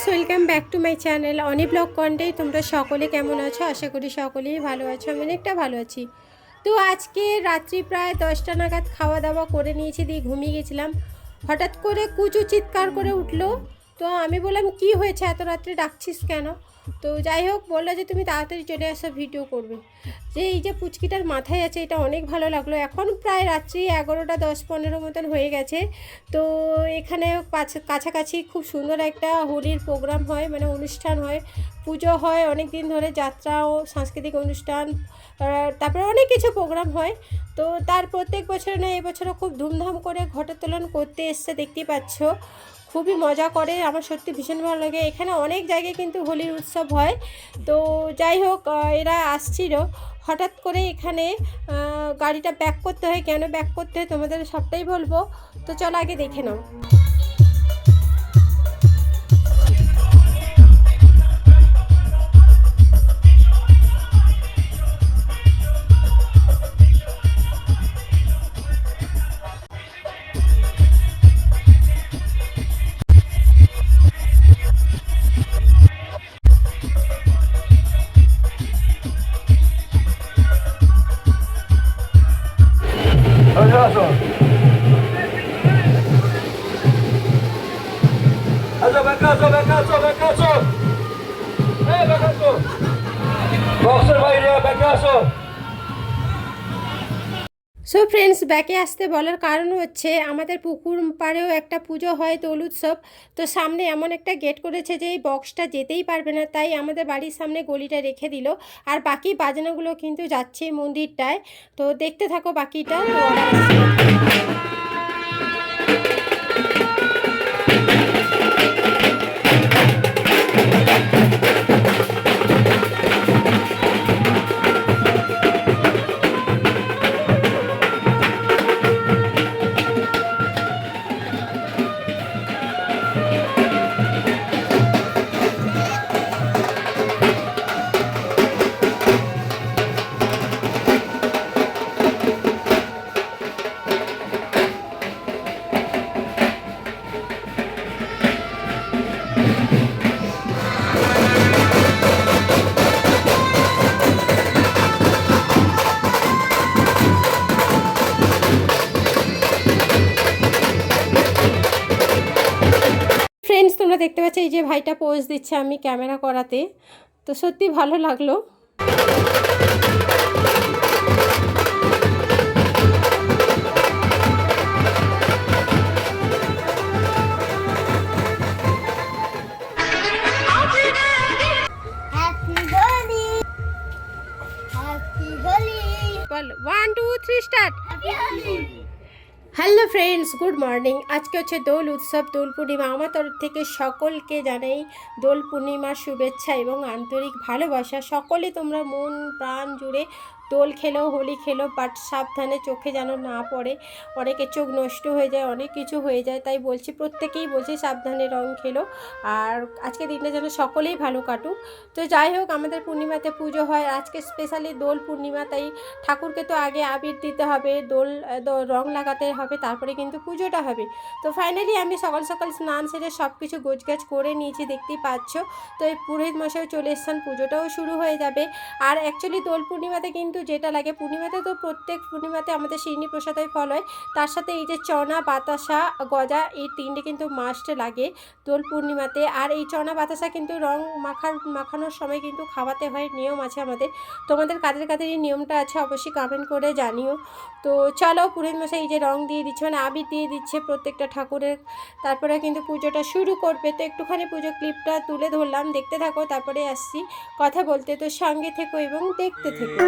Friends welcome back to my channel Oni blog কন্টেই তোমরা সকলে কেমন আছো? আশা করি সকলেই ভালো আছো। আমি অনেকটা ভালো আছি। তো আজকে রাত্রি প্রায় দশটা নাগাদ খাওয়া দাওয়া করে নিয়েছি, দিয়ে ঘুমিয়ে গেছিলাম। হঠাৎ করে কুচু চিৎকার করে উঠল। তো আমি বললাম, কি হয়েছে? এত রাত্রে ডাকছিস কেন? তো যাই হোক, বলল যে তুমি তাড়াতাড়ি চলে আসো ভিডিও করবে। যে এই যে পুচকিটার মাথায় আছে, এটা অনেক ভালো লাগল। এখন প্রায় রাত্রি এগারোটা দশ পনেরো মতন হয়ে গেছে। তো এখানে কাছ- কাছাকাছি খুব সুন্দর একটা হোলির প্রোগ্রাম হয় মানে অনুষ্ঠান হয়। পুজো হয়, অনেক দিন ধরে যাত্রা ও সাংস্কৃতিক অনুষ্ঠান তারপরে অনেক কিছু প্রোগ্রাম হয়। তো তার প্রত্যেক বছর না এবছরও খুব ধুমধাম করে ঘটোত্তোলন করতে এসছে, দেখতেই পাচ্ছ। খুবই মজা করে। আমার সত্যি ভীষণ ভালো লাগে। এখানে অনেক জায়গায় কিন্তু হোলির উৎসব হয়। তো যাই হোক এরা আসছিল। হঠাৎ করে এখানে গাড়িটা ব্যাক করতে হয়। কেন ব্যাক করতে হয় তোমাদের সবটাই বলব। তো চলো আগে দেখে নাও। সো ফ্রেন্ডস ব্যাকে আসতে বলার কারণ হচ্ছে আমাদের পুকুর পাড়েও একটা পুজো হয় দোল উৎসব। তো সামনে এমন একটা গেট করেছে যে এই বক্সটা যেতেই পারবে না, তাই আমাদের বাড়ির সামনে গলিটা রেখে দিল। আর বাকি বাজনাগুলো কিন্তু যাচ্ছে মন্দিরটায়। তো দেখতে থাকো বাকিটা। ভাইটা পোজ দিচ্ছে আমি ক্যামেরা করাতে। তো সত্যি ভালো লাগল। One two three start Happy Holi! Hello friends, good morning. আজকে হচ্ছে দোল উৎসব, দোল পূর্ণিমা। আমার তরফ থেকে সকলকে জানাই দোল পূর্ণিমার শুভেচ্ছা এবং আন্তরিক ভালোবাসা। সকলে তোমরা মন, প্রাণ জুড়ে দোল খেলো, হোলি খেলো বাট সাবধানে চোখে যেন না পড়ে। অনেকের চোখ নষ্ট হয়ে যায়, অনেক কিছু হয়ে যায়, তাই বলছি, প্রত্যেকেই বলছি সাবধানে রং খেলো। আর আজকে দিনটা যেন সকলেই ভালো কাটুক। তো যাই হোক, আমাদের পূর্ণিমাতে পুজো হয়। আজকে স্পেশালি দোল পূর্ণিমা, তাই ঠাকুরকে তো আগে আবির দিতে হবে, দোল রং লাগাতে হবে, তারপরে কিন্তু পুজোটা হবে। তো ফাইনালি আমি সকাল সকাল স্নান সেরে সব কিছু গোছগাছ করে নিয়েছি, দেখতেই পাচ্ছ। তো এই পুরোহিত মশাই চলে এসছেন, পুজোটাও শুরু হয়ে যাবে। আর অ্যাকচুয়ালি দোল পূর্ণিমাতে কিন্তু যেটা লাগে পূর্ণিমাতে, তো প্রত্যেক পূর্ণিমাতে আমাদের শিরনি প্রসাদই ফল হয়। তার সাথে এই যে চনা, বাতাসা, গজা, এই তিনটে কিন্তু মাস্ট লাগে দোল পূর্ণিমাতে। আর এই চনা, বাতাসা কিন্তু রং মাখার, মাখানোর সময় কিন্তু খাওয়াতে হয়, নিয়ম আছে আমাদের। তোমাদের কাদের কাদের এই নিয়মটা আছে অবশ্যই কমেন্ট করে জানিও। তো চলো পুরোহিত মশাই এই যে রং দিয়ে দিচ্ছে মানে আবির দিয়ে দিচ্ছে প্রত্যেকটা ঠাকুরের। তারপরে কিন্তু পুজোটা শুরু করবে। তো একটুখানি পুজো ক্লিপটা তুলে ধরলাম। দেখতে থাকো, তারপরে আসছি। কথা বলতে তো সঙ্গে থেকো এবং দেখতে থেকো।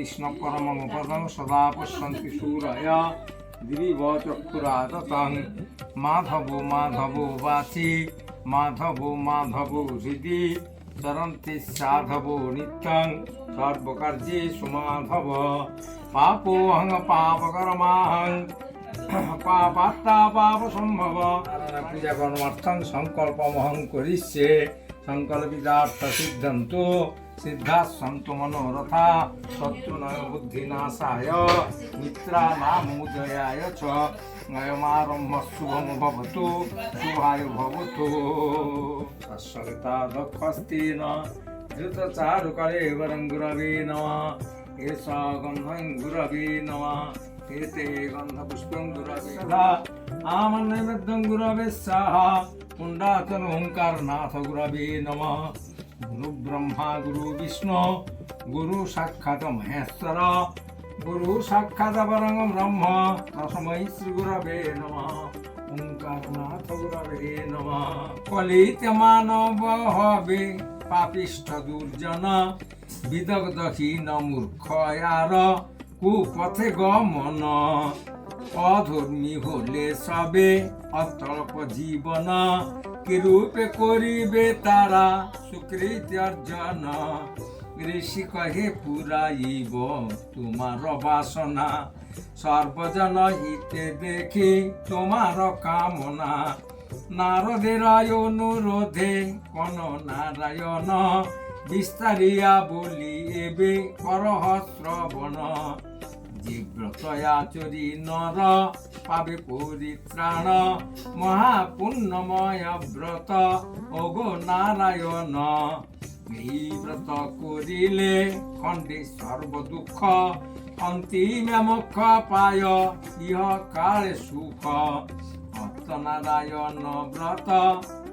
বিষ্ণু পরমং পদং সদা পশ্যন্তি শূরায় দিবিব চক্ষুরাতং মাধব মাধব বাচি মাধব মাধব হৃদি চরন্তি সাধব নিত্যং সর্বকার্যে সুমাধব পাপোহং পাপকর্মাহং পাপাত্তা পাপ সম্ভব পূজা কর্মার্থং সংকল্পমহং করিষ্যে সংকল্পিতার্থ সিদ্ধান্ত सिद्धास्सन्तु मनोरथा शत्रुनय बुद्धिनाशाय मित्राणामुदयाय च नयमारम्भः शुभम भवतु शुभाय भवतु सलिता दक्षस्तेन धृतचारुकलेव रङ्गुरवे नमः। एषा गन्धं गुरवे नमः। एते गन्धपुष्पं गुरवे आमन्नैवेद्यं गुरवे साः पुण्डातनु ओङ्कारनाथ गुरवे नमः। গুরু ব্রহ্মা গুরু বিষ্ণু, গুরু সাক্ষাৎ মহেশ্বর, গুরু সাক্ষাৎ পরং ব্রহ্ম। তসমৈ শ্রী গুরবে নমঃ। ওঙ্কার নাথ গুরবে নমঃ। কলিত মানব হবে পাপিষ্ঠ দুর্জন, বিদগ্ধহীন মূর্খ আর কুপথে গমন। অধর্মী হলে সবে অতল্প জীবন কিরূপে করিবে তারা? সুকৃতি অর্জন। ঋষি কহে, পুরাইব তোমার বাসনা। সর্বজন হিতে দেখি তোমার কামনা। নারদের অনুরোধে কোন নারায়ণ বিস্তারিয়া বলি এবে করহ শ্রবণ। যে ব্রত আচরি নর পাবে পরিত্রাণ। মহাপুণ্যময় ব্রত, ওগো নারায়ণ। এই ব্রত করিলে খণ্ডে সর্ব দুঃখ অন্তিমে মোক্ষ পায় ইহ কালে সুখ। নারায়ণ ব্রত,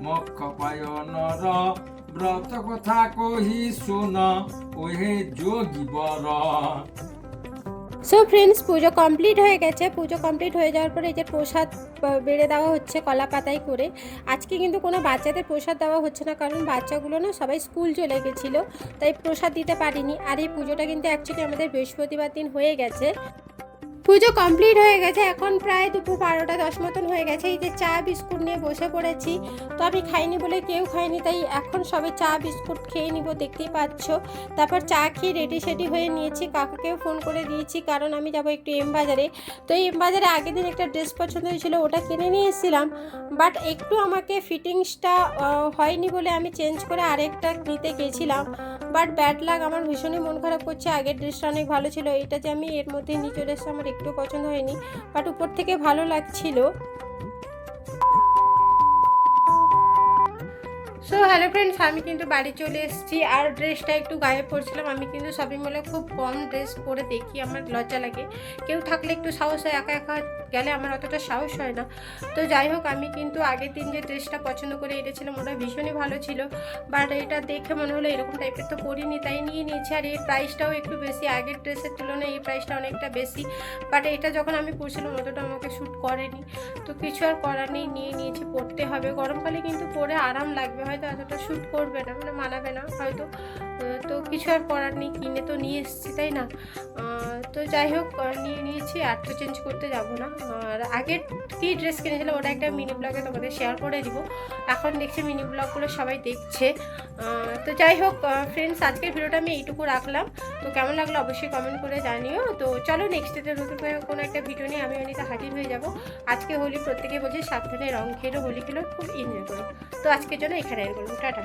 মোক্ষ পায় নর। ব্রত কথা কহি শুন, ওহে যোগী বর। সো ফ্রেন্ডস পুজো কমপ্লিট হয়ে গেছে। পুজো কমপ্লিট হয়ে যাওয়ার পরে এই যে প্রসাদ বেড়ে দেওয়া হচ্ছে কলা পাতায় করে। আজকে কিন্তু কোনো বাচ্চাদের প্রসাদ দেওয়া হচ্ছে না, কারণ বাচ্চাগুলো না সবাই স্কুল চলে গেছিল, তাই প্রসাদ দিতে পারিনি। আর এই পুজোটা কিন্তু অ্যাকচুয়ালি আমাদের বৃহস্পতিবার দিন হয়ে গেছে। পুজো কমপ্লিট হয়ে গেছে, এখন প্রায় দুপুর বারোটা দশ মতন হয়ে গেছে। এই যে চা, বিস্কুট নিয়ে বসে পড়েছি, তো আমি খাইনি বলে কেউ খায়নি, তাই এখন সবে চা, বিস্কুট খেয়ে নিব, দেখতেই পাচ্ছ। তারপর চা খেয়ে রেডি সেডি হয়ে নিয়েছি, কাকুকেও ফোন করে দিয়েছি, কারণ আমি যাব একটু এম বাজারে। তো এই এম বাজারে আগের দিন একটা ড্রেস পছন্দ হয়েছিল, ওটা কিনে নিয়ে এসেছিলাম, বাট একটু আমাকে ফিটিংসটা হয়নি বলে আমি চেঞ্জ করে আরেকটা নিতে গেছিলাম। বাট ব্যাড লাগ আমার ভীষণই মন খারাপ করছে, আগের ড্রেসটা অনেক ভালো ছিল এটা যে আমি এর মধ্যে নিয়ে চলে আমার একটু পছন্দ হয়নি বাট উপর থেকে ভালো লাগছিল। সো হ্যালো ফ্রেন্ডস আমি কিন্তু বাড়ি চলে এসেছি। আর ড্রেসটা একটু গায়ে পরছিলাম আমি কিন্তু শপিং মলে খুব কম ড্রেস পরে দেখি। আমার লজ্জা লাগে। কেউ থাকলে একটু সাহস হয়, একা একা গেলে আমার অতটা সাহস হয় না। তো যাই হোক, আমি কিন্তু আগের দিন যে ড্রেসটা পছন্দ করে এনেছিলাম, ওটা ভীষণই ভালো ছিল। বাট এটা দেখে মনে হলো এরকম টাইপের তো পরিনি, তাই নিয়ে নিয়েছি। আর এই প্রাইসটাও একটু বেশি, আগের ড্রেসের তুলনায় এই প্রাইসটা অনেকটা বেশি। বাট এটা যখন আমি পরছিলাম, অতটা আমাকে শ্যুট করেনি। তো কিছু আর করার নেই, নিয়ে নিয়েছি, পরতে হবে। গরমকালে কিন্তু পরে আরাম লাগবে, হয়তো এতটা শ্যুট করবে না মানে মানাবে না হয়তো। তো কিছু আর করার নেই, কিনে তো নিয়ে এসেছি, তাই না? তো যাই হোক নিয়ে নিয়েছি, আর তো চেঞ্জ করতে যাব না। আর আগের কী ড্রেস কিনেছিলাম ওটা একটা মিনি ব্লগে তোমাদের শেয়ার করে দিব। এখন দেখছি মিনি ব্লগগুলো সবাই দেখছে। তো যাই হোক ফ্রেন্ডস আজকের ভিডিওটা আমি এইটুকু রাখলাম। তো কেমন লাগল অবশ্যই কমেন্ট করে জানিও। তো চলো নেক্সট ডেতে নতুন করে কোনো একটা ভিডিও নিয়ে আমি অনিতা হাজির হয়ে যাব। আজকে হোলি প্রত্যেকে বলছে সাবধানে রং খেলো হোলি খেলো, খুব এনজয় করো। তো আজকের জন্য এখানে করব টাটা।